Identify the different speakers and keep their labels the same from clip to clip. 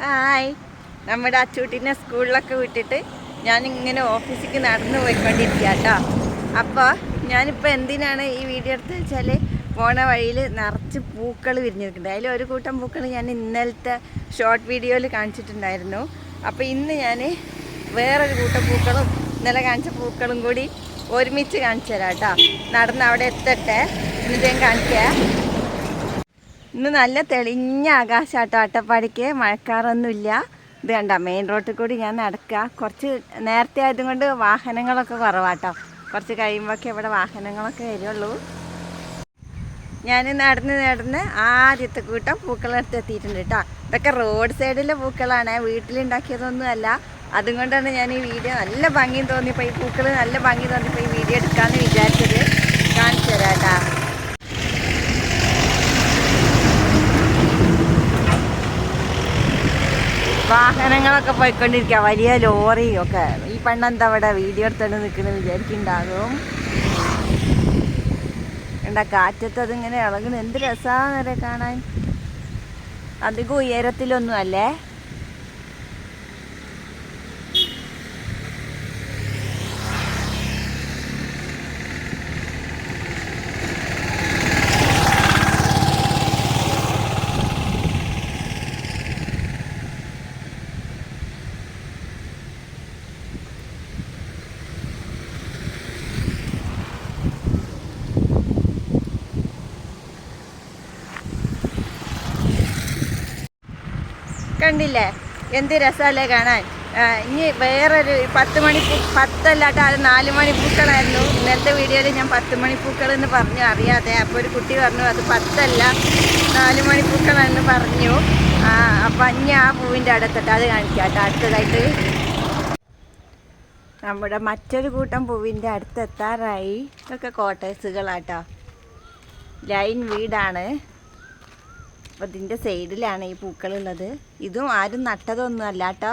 Speaker 1: Hi. നമ്മുടെ അച്ചൂട്ടിനെ സ്കൂളിലൊക്കെ വിട്ടിട്ട് ഞാനിങ്ങനെ ഓഫീസിക്ക് നടന്നു പോയിക്കൊണ്ടിരിക്കുക കേട്ടോ. അപ്പോൾ ഞാനിപ്പോൾ എന്തിനാണ് ഈ വീഡിയോ എടുത്ത് വെച്ചാൽ പോണ വഴിയിൽ നിറച്ച് പൂക്കൾ വിരിഞ്ഞിരിക്കുന്നുണ്ട്. അതിൽ ഒരു കൂട്ടം പൂക്കൾ ഞാൻ ഇന്നലത്തെ ഷോർട്ട് വീഡിയോയിൽ കാണിച്ചിട്ടുണ്ടായിരുന്നു. അപ്പോൾ ഇന്ന് ഞാൻ വേറൊരു കൂട്ടം പൂക്കളും ഇന്നലെ കാണിച്ച പൂക്കളും കൂടി ഒരുമിച്ച് കാണിച്ചു തരാം കേട്ടോ. നടന്ന് അവിടെ എത്തട്ടെ. എന്നിട്ട് ഞാൻ കാണിക്കാം. ഇന്ന് നല്ല തെളിഞ്ഞ ആകാശാട്ടോ. അട്ടപ്പാടിക്ക് മഴക്കാറൊന്നുമില്ല. ഇത് കണ്ട മെയിൻ റോഡിൽ കൂടി ഞാൻ നടക്കുക കുറച്ച് നേരത്തെ ആയതുകൊണ്ട് വാഹനങ്ങളൊക്കെ കുറവാട്ടോ. കുറച്ച് കഴിയുമ്പോഴൊക്കെ ഇവിടെ വാഹനങ്ങളൊക്കെ വരുള്ളൂ. ഞാൻ നടന്ന് നടന്ന് ആദ്യത്തെ കൂട്ടം പൂക്കളെടുത്ത് എത്തിയിട്ടുണ്ട് കേട്ടോ. ഇതൊക്കെ റോഡ് സൈഡിലെ പൂക്കളാണ്. വീട്ടിലുണ്ടാക്കിയതൊന്നും അല്ല അതുകൊണ്ടാണ് ഞാൻ ഈ വീഡിയോ നല്ല ഭംഗി തോന്നിയപ്പോൾ ഈ പൂക്കൾ നല്ല ഭംഗി തോന്നിയപ്പോൾ ഈ വീഡിയോ എടുക്കാമെന്ന് വിചാരിച്ചത്. കാണിച്ചു തരാം കേട്ടോ. വാഹനങ്ങളൊക്കെ പോയിക്കൊണ്ടിരിക്കുക വലിയ ലോറി ഒക്കെ. ഈ പെണ്ണെന്താ അവിടെ വീഡിയോ എടുത്തോണ്ട് നിൽക്കുന്നത് വിചാരിക്കുന്നുണ്ടാകും എന്താ കാറ്റത്ത് അതിങ്ങനെ ഇളകുന്നു എന്ത് രസമാണെന്നറിയ കാണാൻ. അധികം ഉയരത്തിലൊന്നും അല്ലേ? കണ്ടില്ലേ? എന്ത് രസമല്ലേ കാണാൻ? ആ, ഇനി വേറൊരു പത്ത് മണി പത്തല്ലാട്ടോ അത് നാല് മണി പൂക്കളായിരുന്നു ഇന്നത്തെ വീഡിയോയിൽ ഞാൻ പത്ത് മണി പൂക്കൾ എന്ന് പറഞ്ഞു. അറിയാതെ. അപ്പോൾ ഒരു കുട്ടി പറഞ്ഞു അത് പത്തല്ല നാല് മണി പൂക്കളാണെന്ന് പറഞ്ഞു. ആ അപ്പം ഇനി ആ പൂവിന്റെ അടുത്തിട്ട് അത് കാണിക്കാം കേട്ടോ അടുത്തതായിട്ട് നമ്മുടെ മറ്റൊരു കൂട്ടം പൂവിന്റെ അടുത്തെത്താറായി ഇതൊക്കെ കോട്ടേഴ്സുകളാട്ടോ ലൈൻ വീടാണ്. അപ്പോൾ ഇതിന്റെ സൈഡിലാണ് ഈ പൂക്കളുള്ളത്. ഇതും ആരും നട്ടതൊന്നും അല്ല കേട്ടോ.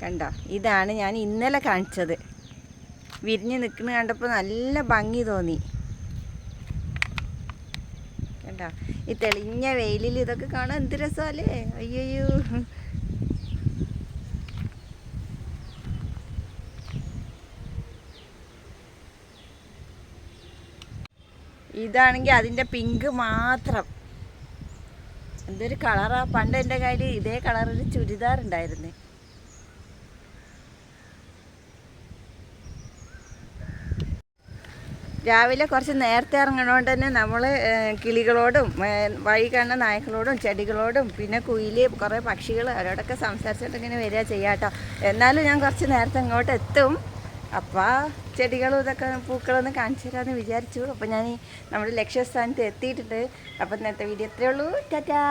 Speaker 1: കണ്ടോ? ഇതാണ് ഞാൻ ഇന്നലെ കാണിച്ചത്. വിരിഞ്ഞ് നിൽക്കുന്ന കണ്ടപ്പോൾ നല്ല ഭംഗി തോന്നി. കണ്ടോ? ഈ തെളിഞ്ഞ വെയിലിൽ ഇതൊക്കെ കാണാൻ എന്ത് രസമല്ലേ? അയ്യോ ഇതാണെങ്കിൽ അതിന്റെ പിങ്ക് മാത്രം. എന്തൊരു കളറാ പണ്ട് എന്റെ കയ്യിൽ ഇതേ കളറിൽ ചുരിദാർ ഉണ്ടായിരുന്നേ. രാവിലെ കുറച്ച് നേരത്തെ ഇറങ്ങണോണ്ട് തന്നെ നമ്മൾ കിളികളോടും വഴി കാണുന്ന നായ്ക്കളോടും ചെടികളോടും പിന്നെ കുയിൽ കുറേ പക്ഷികൾ അവരോടൊക്കെ സംസാരിച്ചിട്ട് ഇങ്ങനെ വരിക ചെയ്യാട്ടോ. എന്നാലും ഞാൻ കുറച്ച് നേരത്തെ അങ്ങോട്ട് എത്തും. അപ്പോൾ ചെടികളും ഇതൊക്കെ പൂക്കളൊന്ന് കാണിച്ചു തരാമെന്ന് വിചാരിച്ചു. അപ്പോൾ ഞാൻ നമ്മുടെ ലക്ഷ്യസ്ഥാനത്ത് എത്തിയിട്ടുണ്ട്. അപ്പോൾ ഇന്നത്തെ വീഡിയോ എത്രയേ ഉള്ളൂ. ടാറ്റാ.